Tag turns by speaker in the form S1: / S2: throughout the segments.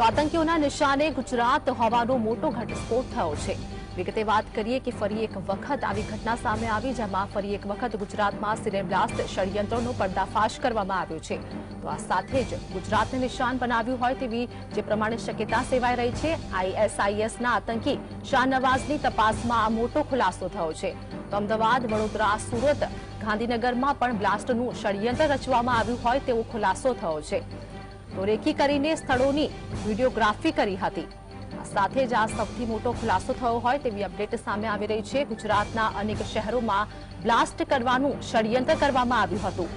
S1: તો આતંકીઓના નિશાને ગુજરાત હોવાનો મોટો ઘટસ્ફોટ થયો છે. વિગતે વાત કરીએ કે ફરી એક વખત આવી ઘટના સામે આવી, જેમાં ફરી એક વખત ગુજરાતમાં સિરિયલ બ્લાસ્ટ ષડયંત્રનો પર્દાફાશ કરવામાં આવ્યો છે. તો આ સાથે જ ગુજરાતને નિશાન બનાવ્યું હોય તેવી જે પ્રમાણે શક્યતા સેવાઈ રહી છે, આઈએસઆઈએસના આતંકી શાહનવાઝની તપાસમાં આ મોટો ખુલાસો થયો છે. તો અમદાવાદ, વડોદરા, સુરત, ગાંધીનગરમાં પણ બ્લાસ્ટનું ષડયંત્ર રચવામાં આવ્યું હોય તેવો ખુલાસો થયો છે. રેકી કરીને સ્થળોની વિડીયોગ્રાફી કરી હતી. સાથે જ આ સૌથી મોટો ખુલાસો થયો હોય તેવી અપડેટ સામે આવી રહી છે. ગુજરાતના અનેક શહેરોમાં બ્લાસ્ટ કરવાનું ષડયંત્ર કરવામાં આવ્યું હતું.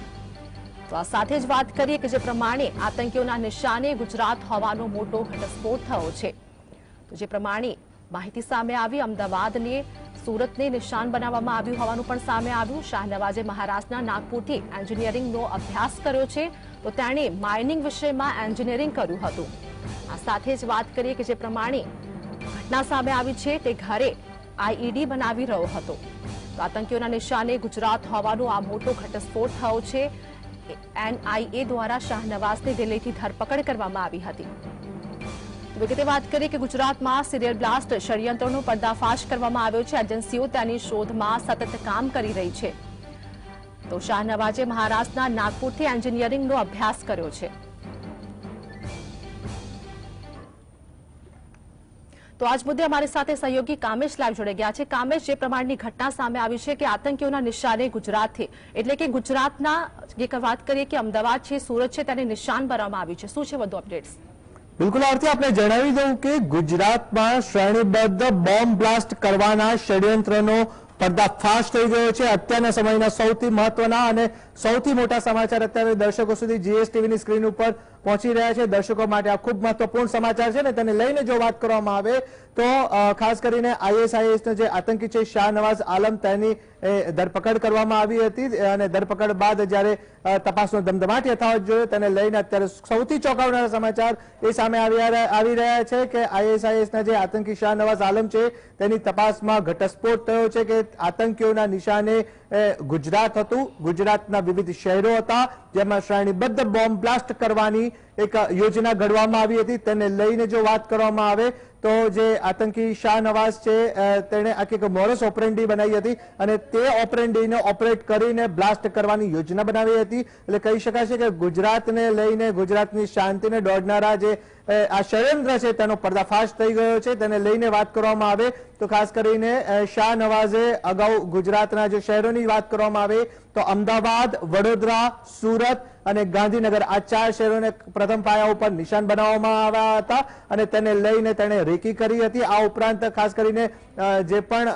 S1: તો આ સાથે જ વાત કરીએ કે જે પ્રમાણે આતંકીઓના નિશાને ગુજરાત હોવાનો મોટો ઘટસ્ફોટ થયો છે. તો જે પ્રમાણે માહિતી સામે આવી, અમદાવાદને સુરતને નિશાન બનાવવામાં આવ્યું હોવાનું પણ સામે આવ્યું. શાહનવાજે મહારાષ્ટ્રના નાગપુરથી એન્જિનિયરિંગનો અભ્યાસ કર્યો છે. તો તેણે માઇનિંગ વિષયમાં એન્જિનિયરિંગ કર્યું હતું. આ સાથે જ વાત કરીએ કે જે પ્રમાણે ઘટના સામે આવી છે તે ઘરે આઈઈડી બનાવી રહ્યો હતો. આતંકીઓના નિશાને ગુજરાત હોવાનો આ મોટો ઘટસ્ફોટ થયો છે. એનઆઈએ દ્વારા શાહનવાઝની દિલ્હીથી ધરપકડ કરવામાં આવી હતી. વિગતે વાત કરીએ કે ગુજરાતમાં સિરિયલ બ્લાસ્ટ ષડયંત્રનો પર્દાફાશ કરવામાં આવ્યો છે. એજન્સીઓ તેની શોધમાં સતત કામ કરી રહી છે. તો શાહનવાજે મહારાષ્ટ્રના નાગપુરથી એન્જિનિયરિંગનો અભ્યાસ કર્યો છે. તો આજ મુદ્દે અમારી સાથે સહયોગી કામેશ લાઈવ જોડે ગયા છે. કામેશ, જે પ્રમાણની ઘટના સામે આવી છે કે આતંકીઓના નિશાને ગુજરાતથી, એટલે કે ગુજરાતના વાત કરીએ કે અમદાવાદ છે, સુરત છે, તેને નિશાન બનાવવામાં આવ્યું છે. શું છે વધુ અપડેટ્સ?
S2: બિલકુલ આરતી આપણે જણાવી દઉં કે ગુજરાતમાં શ્રેણીબદ્ધ બોમ્બ બ્લાસ્ટ કરવાના ષડયંત્રનો પર્દાફાશ થઈ ગયો છે. અત્યારના સમયના સૌથી મહત્વના અને સૌથી મોટા સમાચાર અત્યારે દર્શકો સુધી જીએસટીવીની સ્ક્રીન ઉપર પહોંચી રહ્યા છે. દર્શકો માટે આ ખૂબ મહત્વપૂર્ણ સમાચાર છે ને તેને લઈને જો વાત કરવામાં આવે તો ખાસ કરીને આઈએસઆઈએસના જે આતંકી છે, શાહનવાઝ આલમ તેની એ, ધરપકડ કરવામાં આવી હતી અને ધરપકડ બાદ જ્યારે તપાસનો ધમધમાટ યથાવત જોયો તેને લઈને અત્યારે સૌથી ચોંકાવનારા સમાચાર એ સામે આવી રહ્યા- છે કે આઈએસઆઈએસના જે આતંકી શાહનવાઝ આલમ છે તેની તપાસમાં ઘટસ્ફોટ થયો છે કે આતંકીઓના નિશાને ગુજરાત હતું. ગુજરાતના વિવિધ શહેરો હતા જેમાં શ્રેણીબદ્ધ બોમ્બ બ્લાસ્ટ કરવાની એક યોજના ઘડવામાં આવી હતી. તેને લઈને જો વાત કરવામાં આવે તો જે આતંકી શાહ નવાઝ છે તેણે આખી એક મોરસ ઓપરેન્ડી બનાવી હતી અને તે ઓપરેન્ડીને ઓપરેટ કરીને બ્લાસ્ટ કરવાની યોજના બનાવી હતી. એટલે કહી શકાશે કે ગુજરાતને લઈને ગુજરાતની શાંતિને દોડનારા જે આ ષડયંત્ર છે તેનો પર્દાફાશ થઈ ગયો છે. તેને લઈને વાત કરવામાં આવે તો ખાસ કરીને શાહ નવાઝે અગાઉ ગુજરાતના જે શહેરોની વાત કરવામાં આવે તો અમદાવાદ, વડોદરા, સુરત અને ગાંધીનગર આ ચાર શહેરોને પ્રથમ પાયા ઉપર નિશાન બનાવવામાં આવ્યા હતા અને તેને લઈને તેણે રેકી કરી હતી. આ ઉપરાંત ખાસ કરીને જે પણ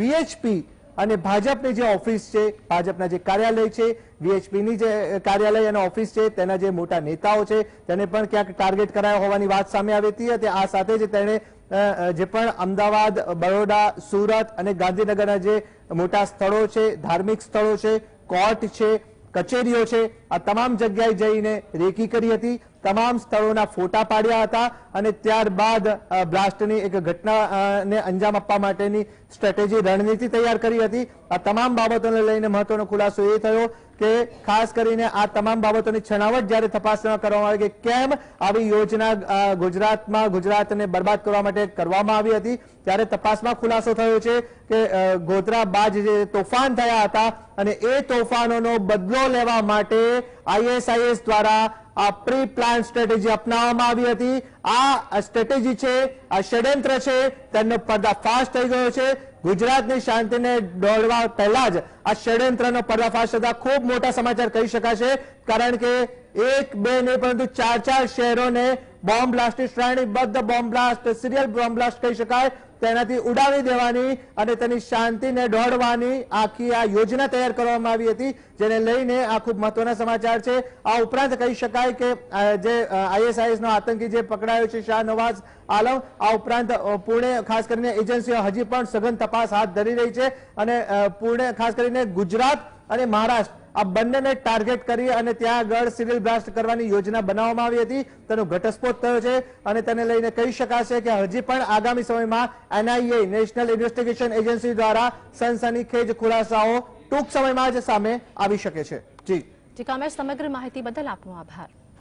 S2: વીએચપી અને ભાજપની જે ઓફિસ છે, ભાજપના જે કાર્યાલય છે વીએચપીની જે કાર્યાલય અને ઓફિસ છે, તેના જે મોટા નેતાઓ છે, તેને પણ ક્યાંક ટાર્ગેટ કરાયા હોવાની વાત સામે આવી હતી અને આ સાથે જ તેણે જે પણ અમદાવાદ, બરોડા, સુરત અને ગાંધીનગરના જે મોટા સ્થળો છે, ધાર્મિક સ્થળો છે કોર્ટ છે કચેરીઓ છે આ તમામ જગ્યાએ જઈને રેકી કરી હતી. તમામ સ્થળોના ફોટા પાડ્યા હતા અને ત્યારબાદ બ્લાસ્ટની એક ઘટનાને અંજામ આપવા માટેની સ્ટ્રેટેજી રણનીતિ તૈયાર કરી હતી. આ તમામ બાબતોને લઈને મહત્વનો ખુલાસો એ થયો કે ખાસ કરીને આ તમામ બાબતોની છણાવટ જ્યારે તપાસમાં કરવામાં આવી કે કેમ આવી યોજના ગુજરાતમાં ગુજરાતને બરબાદ કરવા માટે કરવામાં આવી હતી, ત્યારે તપાસમાં ખુલાસો થયો છે કે ગોધરા બાદ જે તોફાન થયા હતા અને એ તોફાનોનો બદલો લેવા માટે આઈએસઆઈએસ દ્વારા આ પ્રી પ્લાન સ્ટ્રેટેજી અપનાવવામાં આવી હતી. આ સ્ટ્રેટેજી છે, આ ષડયંત્ર છે, તેનો પર્દાફાશ થઈ ગયો છે. ગુજરાતની શાંતિને દોડવા પહેલા જ આ ષડયંત્રનો પર્દાફાશ થતા ખૂબ મોટા સમાચાર કહી શકાશે. કારણ કે એક, બે નહીં, પરંતુ ચાર ચાર શહેરોને બોમ્બ બ્લાસ્ટની શ્રેણીબદ્ધ bomb blast, serial bomb blast કહી શકાય. તેનાથી ઉડાવી દેવાની અને તેની શાંતિને દોડવાની આખી આ યોજના તૈયાર કરવામાં આવી હતી, જેને લઈને આ ખૂબ મહત્વના સમાચાર છે. આ ઉપરાંત કહી શકાય કે જે આઈએસઆઈએસનો આતંકી જે પકડાયો છે શાહ નવાઝ આલમ, આ ઉપરાંત પુણે, ખાસ કરીને એજન્સીઓ હજી પણ સઘન તપાસ હાથ ધરી રહી છે. અને પુણે, ખાસ કરીને ગુજરાત અને મહારાષ્ટ્ર આ બંનેને ટાર્ગેટ કરી અને ત્યાં આગળ સિવિલ બ્લાસ્ટ કરવાની યોજના બનાવવામાં આવી હતી. તેનો ઘટસ્ફોટ થયો છે અને તેને લઈને કહી શકાશે કે હજી પણ આગામી સમયમાં એનઆઈએ, નેશનલ ઇન્વેસ્ટિગેશન એજન્સી દ્વારા સનસનીખેજ ખુલાસાઓ ટૂંક સમયમાં જ સામે આવી શકે છે. જી.
S1: જી કામેશ સમગ્ર માહિતી બદલ આપનો આભાર.